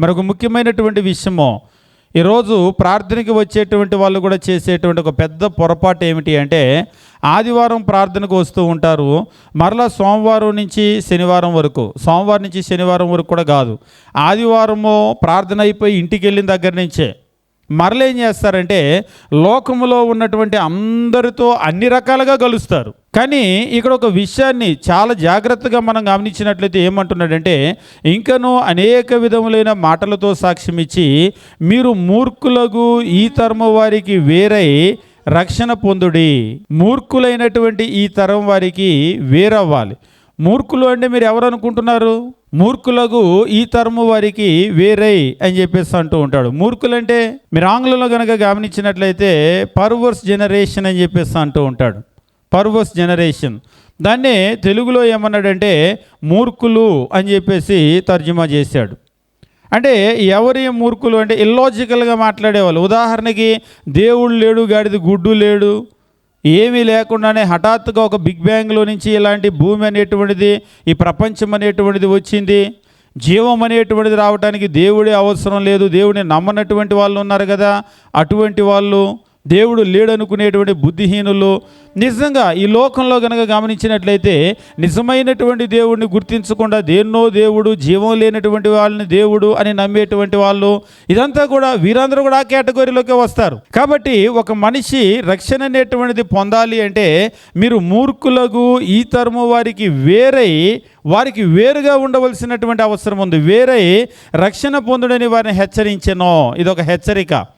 మరొక ముఖ్యమైనటువంటి విషయము ఈరోజు ప్రార్థనకి వచ్చేటువంటి వాళ్ళు కూడా చేసేటువంటి ఒక పెద్ద పొరపాటు ఏమిటి అంటే ఆదివారం ప్రార్థనకు వస్తూ ఉంటారు. మరలా సోమవారం నుంచి శనివారం వరకు సోమవారం నుంచి శనివారం వరకు కూడా కాదు. ఆదివారము ప్రార్థన అయిపోయి ఇంటికి వెళ్ళిన దగ్గర నుంచే మరలేం చేస్తారంటే లోకములో ఉన్నటువంటి అందరితో అన్ని రకాలుగా కలుస్తారు. కానీ ఇక్కడ ఒక విషయాన్ని చాలా జాగ్రత్తగా మనం గమనించినట్లయితే ఏమంటున్నాడంటే ఇంకనూ అనేక విధములైన మాటలతో సాక్ష్యం ఇచ్చి మీరు మూర్ఖులకు ఈ తరము వారికి వేరై రక్షణ పొందుడి. మూర్ఖులైనటువంటి ఈ తరం వారికి వేరవ్వాలి. మూర్ఖులు అంటే మీరు ఎవరు అనుకుంటున్నారు? మూర్ఖులకు ఈ తరము వారికి వేరై అని చెప్పేసి అంటూ ఉంటాడు. మూర్ఖులు అంటే మీరు ఆంగ్లంలో కనుక గమనించినట్లయితే పర్వర్స్ జనరేషన్ అని చెప్పేసి అంటూ ఉంటాడు. Perverse generation. దాన్నే తెలుగులో ఏమన్నాడంటే మూర్ఖులు అని చెప్పేసి తర్జుమా చేశాడు. అంటే ఎవరి మూర్ఖులు అంటే ఇల్లాజికల్గా మాట్లాడేవాళ్ళు. ఉదాహరణకి దేవుడు లేడు గాడిది గుడ్డు లేడు ఏమీ లేకుండానే హఠాత్తుగా ఒక బిగ్ బ్యాంగ్లో నుంచి ఇలాంటి భూమి అనేటువంటిది ఈ ప్రపంచం అనేటువంటిది వచ్చింది. జీవం అనేటువంటిది రావడానికి దేవుడే అవసరం లేదు. దేవుడిని నమ్మనటువంటి వాళ్ళు ఉన్నారు కదా. అటువంటి వాళ్ళు దేవుడు లేడనుకునేటువంటి బుద్ధిహీనులు నిజంగా ఈ లోకంలో కనుక గమనించినట్లయితే నిజమైనటువంటి దేవుడిని గుర్తించకుండా దేన్నో దేవుడు జీవం లేనటువంటి వాళ్ళని దేవుడు అని నమ్మేటువంటి వాళ్ళు ఇదంతా కూడా వీరందరూ కూడా ఆ కేటగిరీలోకి వస్తారు. కాబట్టి ఒక మనిషి రక్షణ అనేటువంటిది పొందాలి అంటే మీరు మూర్ఖులకు ఈ తరము వారికి వేరై వారికి వేరుగా ఉండవలసినటువంటి అవసరం ఉంది. వేరై రక్షణ పొందుడని వారిని హెచ్చరించను. ఇది ఒక హెచ్చరిక.